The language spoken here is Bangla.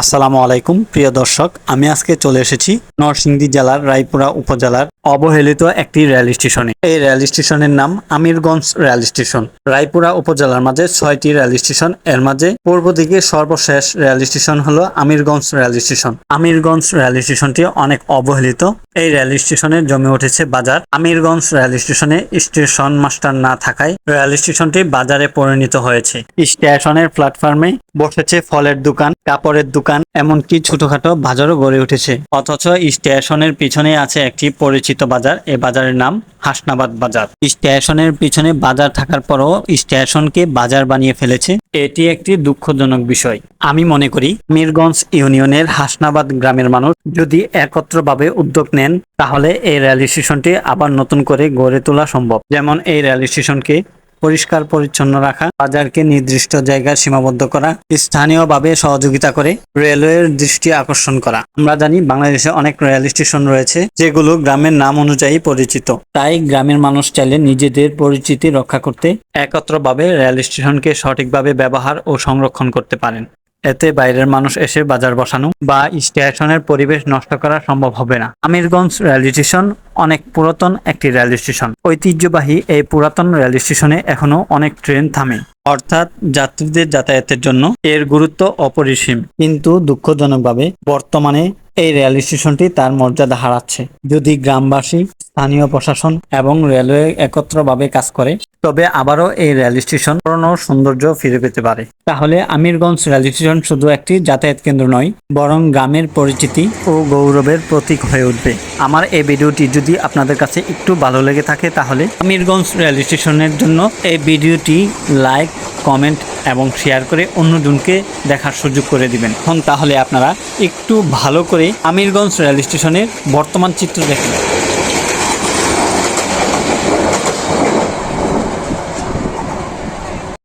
আসসালামু আলাইকুম প্রিয় দর্শক। আমি আজকে চলে এসেছি নরসিংদী জেলার রায়পুরা উপজেলার অবহেলিত একটি রেল স্টেশনে। এই রেল স্টেশনের নাম আমিরগঞ্জ রেল স্টেশন। রায়পুরা উপজেলার মাঝে ছয়টি রেল স্টেশন। এর মাঝে পূর্ব দিকে সর্বশেষ রেল স্টেশন হলো Amirganj rail station. Amirganj rail স্টেশনটি অনেক অবহেলিত। এই রেল স্টেশনে জমে উঠেছে বাজার। আমিরগঞ্জ রেল স্টেশনে স্টেশন মাস্টার না থাকায় রেল স্টেশনটি বাজারে পরিণত হয়েছে। স্টেশনের প্ল্যাটফর্মে বসেছে ফলের দোকান, কাপড়ের দোকান, এমনকি ছোটখাটো বাজারও গড়ে উঠেছে। অথচ স্টেশনের পিছনে আছে একটি পরিচিত বাজার। এ বাজারের নাম হাসনাবাদ বাজার। স্টেশনের পিছনে বাজার থাকার পরও স্টেশনকে বাজার বানিয়ে ফেলেছে। এটি একটি দুঃখজনক বিষয়। আমি মনে করি, মিরগঞ্জ ইউনিয়নের হাসনাবাদ গ্রামের মানুষ যদি একত্রভাবে উদ্যোগ নেন, তাহলে এই রেল স্টেশনটি আবার নতুন করে গড়ে তোলা সম্ভব। যেমন এই রেল স্টেশনকে পরিষ্কার, পরিচ্ছন্ন রাখা, বাজারকে নির্দিষ্ট জায়গায় সীমাবদ্ধ করা, স্থানীয়ভাবে সহযোগিতা করে রেলওয়ের দৃষ্টি আকর্ষণ করা। আমরা জানি বাংলাদেশে অনেক রেল স্টেশন রয়েছে যেগুলো গ্রামের নাম অনুযায়ী পরিচিত। তাই গ্রামের মানুষ চাইলে নিজেদের পরিচিতি রক্ষা করতে একত্রভাবে রেল স্টেশনকে সঠিকভাবে ব্যবহার ও সংরক্ষণ করতে পারেন। এতে বাইরের মানুষ এসে বাজার বসানো বা স্টেশনের পরিবেশ নষ্ট করা সম্ভব হবে না। আমিরগঞ্জ রেল স্টেশন অনেক পুরাতন একটি রেল স্টেশন। ঐতিহ্যবাহী এই পুরাতন রেল স্টেশনে এখনও অনেক ট্রেন থামে। অর্থাৎ যাত্রীদের যাতায়াতের জন্য এর গুরুত্ব অপরিসীম। কিন্তু দুঃখজনকভাবে বর্তমানে এই রেল স্টেশনটি তার মর্যাদা হারাচ্ছে। যদি গ্রামবাসী, স্থানীয় প্রশাসন এবং রেলওয়ে একত্রভাবে কাজ করে তবে আবারও এই রেল স্টেশন পুরনো সৌন্দর্য ফিরে পেতে পারে। তাহলে আমিরগঞ্জ রেল স্টেশন শুধু একটি যাতায়াত কেন্দ্র নয়, বরং গ্রামের পরিচিতি ও গৌরবের প্রতীক হয়ে উঠবে। আমার এই ভিডিওটি যদি আপনাদের কাছে একটু ভালো লেগে থাকে তাহলে আমিরগঞ্জ রেল স্টেশনের জন্য এই ভিডিওটি লাইক, কমেন্ট এবং শেয়ার করে অন্যজনকে দেখার সুযোগ করে দিবেন। এখন তাহলে আপনারা একটু ভালো করে আমিরগঞ্জ রেল স্টেশনের বর্তমান চিত্র দেখেন।